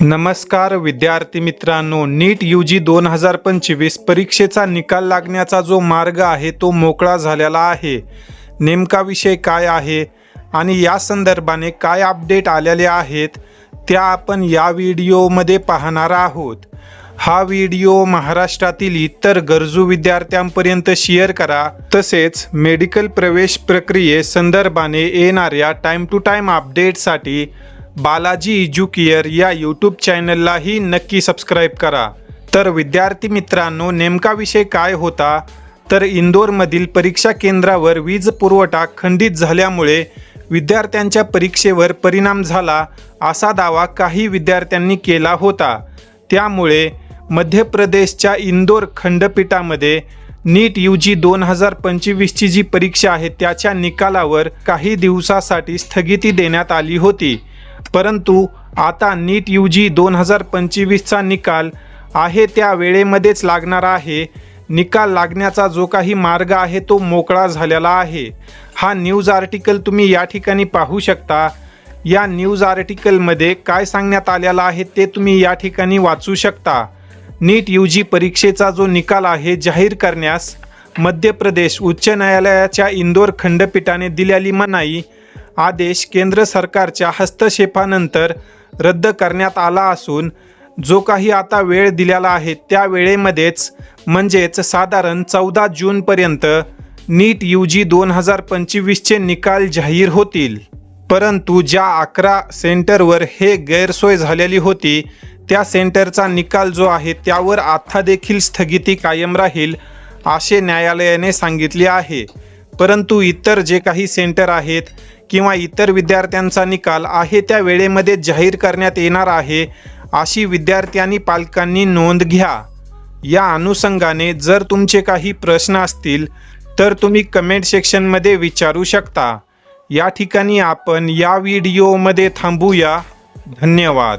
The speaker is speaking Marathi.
नमस्कार विद्यार्थी मित्रांनो. नीट यू जी दोन हजार पंचवीस परीक्षेचा निकाल लागण्याचा जो मार्ग आहे तो मोकळा झालेला आहे. नेमका विषय काय आहे आणि या संदर्भाने काय अपडेट आलेले आहेत त्या आपण या व्हिडिओमध्ये पाहणार आहोत. हा व्हिडिओ महाराष्ट्रातील इतर गरजू विद्यार्थ्यांपर्यंत शेअर करा. तसेच मेडिकल प्रवेश प्रक्रिये संदर्भाने येणाऱ्या टाईम टू टाईम अपडेटसाठी बालाजी इज्युकेअर या यूट्यूब चॅनललाही नक्की सबस्क्राईब करा. तर विद्यार्थी मित्रांनो नेमका विषय काय होता? तर इंदोरमधील परीक्षा केंद्रावर वीज पुरवठा खंडित झाल्यामुळे विद्यार्थ्यांच्या परीक्षेवर परिणाम झाला असा दावा काही विद्यार्थ्यांनी केला होता. त्यामुळे मध्य प्रदेशच्या इंदोर खंडपीठामध्ये नीट यू जी दोन हजार पंचवीसची जी परीक्षा आहे त्याच्या निकालावर काही दिवसासाठी स्थगिती देण्यात आली होती. परंतु आता नीट यू जी दोन हजार पंचवीसचा निकाल आहे त्या वेळेमध्येच लागणार आहे. निकाल लागण्याचा जो काही मार्ग आहे तो मोकळा झालेला आहे. हा न्यूज आर्टिकल तुम्ही या ठिकाणी पाहू शकता. या न्यूज आर्टिकलमध्ये काय सांगण्यात आलेलं आहे ते तुम्ही या ठिकाणी वाचू शकता. नीट यू जी परीक्षेचा जो निकाल आहे जाहीर करण्यास मध्य प्रदेश उच्च न्यायालयाच्या इंदोर खंडपीठाने दिलेली मनाई आदेश केंद्र सरकारच्या हस्तक्षेपानंतर रद्द करण्यात आला असून जो काही आता वेळ दिलेला आहे त्या वेळेमध्येच म्हणजेच साधारण चौदा जूनपर्यंत नीट यू जी दोन हजार पंचवीसचे निकाल जाहीर होतील. परंतु ज्या अकरा सेंटरवर हे गैरसोय झालेली होती त्या सेंटरचा निकाल जो आहे त्यावर आता देखील स्थगिती कायम राहील असे न्यायालयाने सांगितले आहे. परंतु इतर जे काही सेंटर आहेत किंवा इतर विद्यार्थ्यांचा निकाल आहे त्या वेळेमध्ये जाहीर करण्यात येणार आहे अशी विद्यार्थ्यांनी पालकांनी नोंद घ्या. या अनुषंगाने जर तुमचे काही प्रश्न असतील तर तुम्ही कमेंट सेक्शनमध्ये विचारू शकता. या ठिकाणी आपण या व्हिडिओमध्ये थांबूया. धन्यवाद.